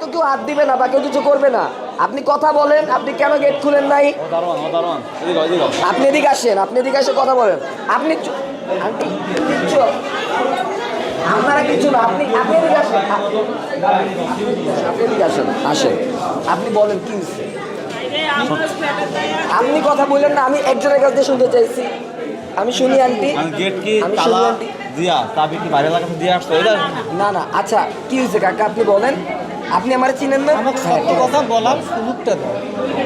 তো কেউ হাত দিবে না বা কেউ কিছু করবে না। আপনি কথা বলেন আপনি কেন গেট খুলেন নাই? আপনি এদিকে আসেন আপনি এদিকে এসে কথা বলেন। আপনি আপনারা কিছু না আপনি আপনি এদিকে আসেন। আপনি এদিকে আসেন আসেন। আপনি বলেন কি? আপনি কথা বললেন না আমি একজনের কাছ দিয়ে শুনতে চাইছি। আমি শুনি আন্টি। আমি গেট কি আমি শুনি আন্টি। দিয়া চাবি কি বাইরে লাগাতে দিয়ে আসতো না না আচ্ছা কি হয়েছে কাকা? আপনি বলেন। আপনি আমার চিনেন না? আমাকে হ্যাঁ, সত্য কথা বলার সুযোগটা দাও।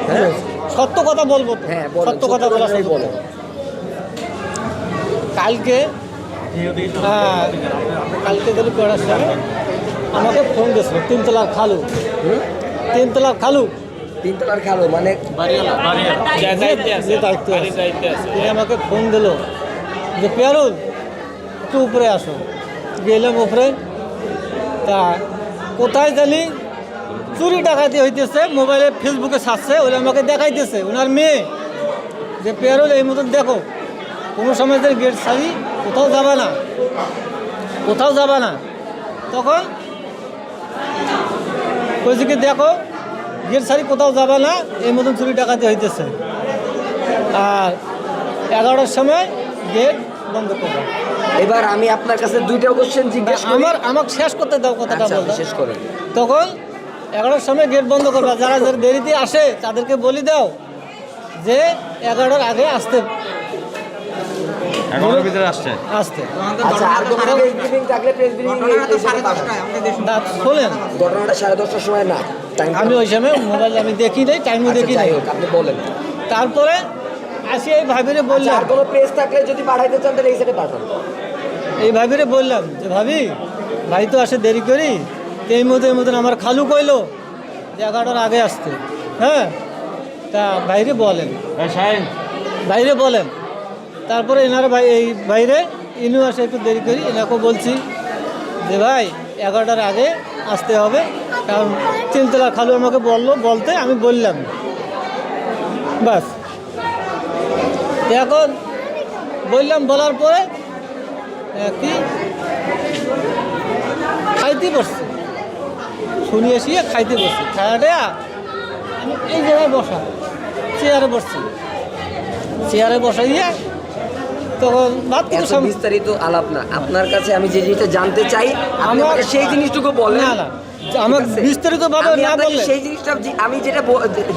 হ্যাঁ? সত্য কথা বলব তো। হ্যাঁ সত্য কথা সত্যি সুযোগ কালকে হ্যাঁ কালকে গেলে পড়ার সময় আমাকে ফোন দিয়েছিল তিনতলার খালু। তিনতলার খালু। তিনতলার খেলো মানে যে দায়িত্ব তিনি আমাকে ফোন দিল যে পেয়ারুল একটু উপরে আসো। গেলাম উপরে। তা কোথায় জানি চুরি ডাকাতি হইতেছে, মোবাইলে ফেসবুকে ছাড়ছে ওই আমাকে দেখাইতেছে। ওনার মেয়ে, যে পেয়ারুল এই মতন দেখো, কোনো সময় যে গেট ছাড়ি, কোথাও যাবে না। কোথাও যাবে না। তখন কইছে দেখো, গেট ছাড়ি, কোথাও যাবে না, এই মতন চুরি ডাকাতি হইতেছে। আর এগারোটার সময় গেট বন্ধ করবে এবার আমি আপনার কাছে দুইটা কোশ্চেন জিজ্ঞেস আমার আমাকে শেষ করতে দাও কথাটা আচ্ছা, বলতে শেষ করেন তখন এগারোটার সময় গেট বন্ধ করবে। যারা যারা দেরিতে আসে তাদেরকে বলি দাও যে এগারোটার আগে আসতে। এগারোটার ভিতরে আসছে। আসতে। আচ্ছা শোনেন। ঘটনাটা সাড়ে দশটার সময় না। আমি ওই সময় মোবাইল আমি দেখি নাই টাইমও দেখি নাই। আপনি বলেন। তারপরে আসি এই ভাবিরে আচ্ছা, বললাম। আর কোনো প্রেস থাকলে যদি পাঠাইতে চান তাহলে এই সাইডে পাঠান। এই ভাবিরে বললাম যে ভাবি ভাই তো আসে দেরি করি। এই মতো এই মতন আমার খালু কইলো যে এগারোটার আগে আসতে। হ্যাঁ? তা বাইরে বলেন। শাহিন বাইরে বলেন। তারপরে এনারা ভাই এই বাইরে ইনু আসে একটু দেরি করি। এনাকেও বলছি যে ভাই এগারোটার আগে আসতে হবে। কারণ তিনতলা খালু আমাকে বলল বলতে আমি বললাম। বাস। তো এখন বললাম বলার পরে কি? খাইতে বসছে। শুনি এসিয়ে খাইতে বসছে। খাওয়াটা আমি এই জায়গায় বসা চেয়ারে বসছি। চেয়ারে বসাইয়া তখন ভাত এত বিস্তারিত আলাপ না। আপনার কাছে আমি যে জিনিসটা জানতে চাই আপনি আমাকে সেই জিনিসটুকু বলেন। না না। আমার ঠিক আছে? বিস্তারিত ভাবে না বললে সেই জিনিসটা আমি যেটা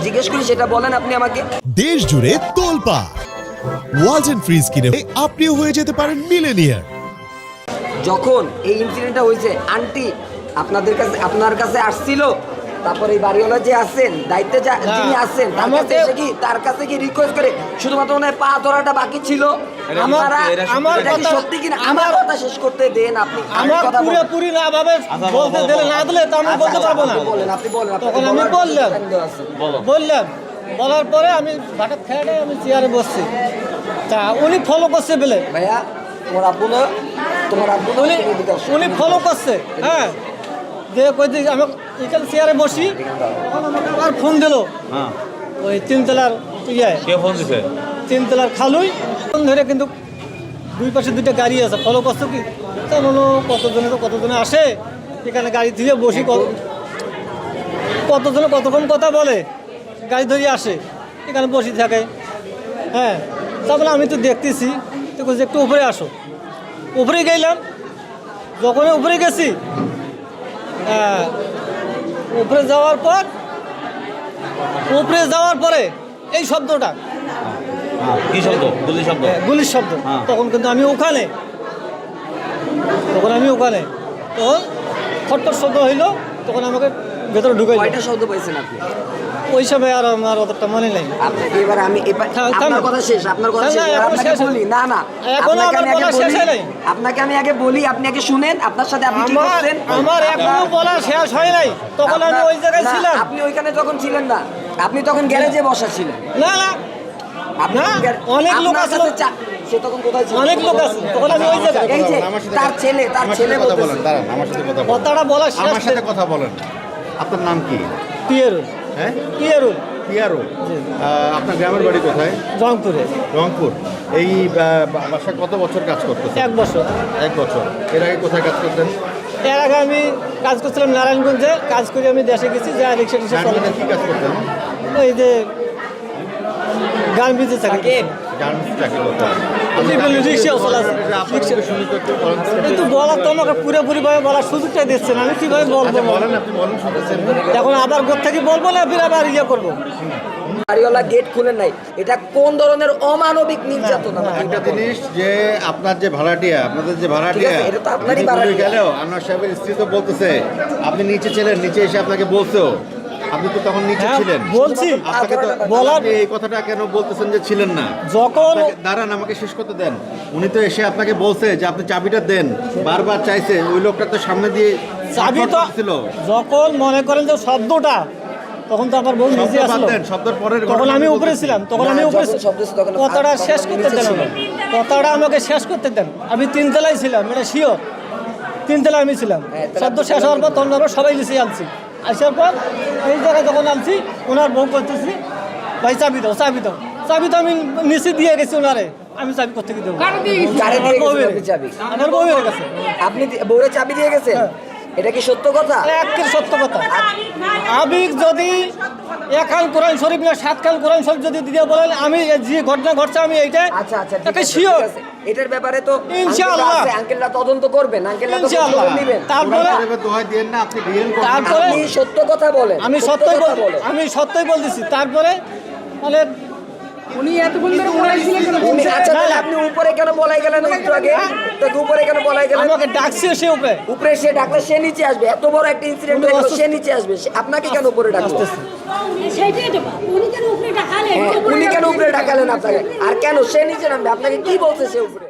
জিজ্ঞেস করি সেটা বলেন আপনি আমাকে। দেশ জুড়ে তোলপা ওয়ালটন ফ্রিজ কিনে আপনিও হয়ে যেতে পারেন মিলেনিয়ার। যখন এই ইনসিডেন্টটা হয়েছে আন্টি আপনাদের কাছে আপনার কাছে আসছিল তারপর এই বাড়িওয়ালা যে আছেন দায়িত্বে যিনি আছেন তার কাছে এসে কি তার কাছে কি রিকোয়েস্ট করে শুধুমাত্র মনে হয় পা ধরাটা বাকি ছিল? আপনারা আমার এটা কি কথা- সত্যি কিনা? আমার কথা শেষ করতে দেন আপনি। আমার কথা বলব। পুরোপুরি না ভাবে আচ্ছা, বলতে দিলে না দিলে তো আমি আচ্ছা, বলতে পারব না। আপনি বলেন আপনি বলেন আপনাকে তখন আমি বললাম। time দেওয়া আছে। বলো। বললাম বলার পরে আমি ভাটার খেয়ালে আমি চেয়ারে বসছি। তা উনি ফলো করছে বলে। ভাইয়া তোমার আব্বু না? তোমার আব্বু উনি। উনি ফলো করছে। হ্যাঁ। দিয়ে কইতে আমি এখানে চেয়ারে বসি। আর ফোন দিল। হ্যাঁ। ওই তিনতলার ইয়ে। কে ফোন দিছে? তিনতলার খালুই। ফোন ধরে কিন্তু দুই পাশে দুইটা গাড়ি আছে। ফলো করছ কি? তা বলো কতজনে তো কতজনে আসে? এখানে গাড়ি ধুয়ে বসি কতজনে কতক্ষণ কথা বলে? গাড়ি ধরে আসে এখানে বসে থাকে। হ্যাঁ তারপরে আমি তো দেখতেছি তো বলছে, একটু উপরে আসো। উপরে গেলাম যখন উপরে গেছি হ্যাঁ, উপরে যাওয়ার পর উপরে যাওয়ার পরে এই শব্দটা। হ্যাঁ কি শব্দ? গুলি শব্দ? গুলির শব্দ। হ্যাঁ। তখন কিন্তু আমি ওখানে তখন আমি ওখানে তখন ফটফট শব্দ হইল তখন আমাকে ভেতরে ঢুকাই কয়টা শব্দ পাইছেন আপনি? ওই সময় আর আমার অতটা মনে নেই। এবার আমি। আপনার কথা শেষ আপনার কথা শেষ। আপনাকে বলি না না। এখনও আপনাকে আমার আমি আগে বলা শেষ হয় নাই। আপনাকে আমি আগে বলি আপনি আগে শুনেন আপনার সাথে আপনি কি আমার করছেন? আমার এখনও বলা শেষ হয় নাই। তখন আমি ওই জায়গায় ছিলাম। আপনি ওইখানে যখন ছিলেন না আপনি তখন গ্যারেজে বসা ছিলেন। না না। আপনি অনেক লোক চা- সে তখন কোথায় ছিল? অনেক লোক আছে। তখন আমি ওই জায়গায় এই যে তার ছেলে তার ছেলে কথা বলতেছে। বলেন দাঁড়ান আমার সাথে কথা বলেন। কথাটা বলা শেষ আমার সাথে কথা বলেন। আপনার নাম কি? পিয়ারুল। হ্যাঁ? পিয়ারুল। পিয়ারো আপনার গ্রামের বাড়ি কোথায়? রংপুরে। রংপুর। এই আহ, বা- বাসায় কত বছর কাজ করতেছেন? এক বছর। এক বছর। এর আগে কোথায় কাজ করতেন? এর আগে আমি কাজ করছিলাম নারায়ণগঞ্জে। কাজ করে আমি দেশে গেছি যা রিক্সা টিক্সা কি কাজ করতেন? ওই যে গান বিজে চাকরি গার্মেন্টস চাকরি করতেন। কিন্তু বলার তো আমাকে পুরোপুরিভাবে বলার সুযোগটা দিচ্ছে না। আমি কীভাবে বলব আচ্ছা আপনি এখন আবার থেকে বলব না ফির আবার ইয়ে করব? বাড়িওয়ালা গেট নাই। এটা কোন ধরনের অমানবিক নির্যাতন? আমাকে একটা জিনিস যে আপনার যে ভাড়াটিয়া আপনাদের যে ভাড়াটিয়া এটা তো আপনারই যিনি ভাড়াটিয়া। গেলেও আনোয়ার সাহেবের স্ত্রী তো বলতেছে আপনি নিচে ছিলেন নিচে এসে আপনাকে বলছেও আপনি তো তখন নিচে হ্যাঁ, ছিলেন। বলছি। আপনাকে তো বলার- এই কথাটা কেন বলতেছেন যে ছিলেন না? যখন দাঁড়ান আমাকে শেষ করতে দেন। উনি তো এসে আপনাকে বলছে যে আপনি চাবিটা দেন। বারবার চাইছে। ওই লোকটা তো সামনে দিয়ে চাবি তো ছিল যখন মনে করেন যে শব্দটা তখন তো আমার বউ শব্দ নিজে আসলো। শব্দের পরের তখন আমি। উপরে ছিলাম। তখন আমি উপরে কথাটা শেষ করতে দেন কথাটা আমাকে শেষ করতে দেন। আমি তিনতলায় ছিলাম এটা শিওর তিনতলায় আমি ছিলাম। হ্যাঁ, শব্দ শেষ হওয়ার পর তখন আমরা সবাই নিচে আনছি। আসার পর এই জায়গায় যখন আনছি ওনার বউ করতেছি ভাই চাবি দাও চাবি দাও। চাবি তো আমি নিচে দিয়ে গেছি ওনারে। আমি চাবি করতে দেবো? চাবি? আমার বউয়ের কাছে। আপনি বউরে চাবি দিয়ে গেছেন? হ্যাঁ। এটা কি সত্য কথা? সত্য কথা। আবিক যদি একাল কোরআন শরীফ না সাত খান কোরআন শরীফ যদি দিয়ে বলেন আমি যে ঘটনা ঘটছে আমি এইটা আচ্ছা আচ্ছা ঠিক আছে, শিওর এটার ব্যাপারে তো ইনশাআল্লাহ। আঙ্কেলরা তদন্ত করবেন আঙ্কেলরা তো নেবেন তারপরে শরীফের না আপনি তারপরে আপনি সত্য কথা বলেন আমি সত্যই কথা বল আমি সত্যই বলতেছি তারপরে মানে উনি আচ্ছা তাহলে আপনি উপরে কেন বলাই গেলেন একটু আগে? তাকে উপরে কেন বলাই গেলেন? আমাকে ডাকছে সে উপরে। উপরে সে ডাকলে সে নিচে আসবে। এত বড় একটা ইনসিডেন্ট হয়ে গেল সে নিচে আসবে। সে- আপনাকে কেন উপরে তো উনি কেন উপরে ডাকালেন? হ্যাঁ, উনি কেন উপরে ডাকালেন আপনাকে? আর কেন? সে নিচে নামবে। আপনাকে কি বলছে সে উপরে?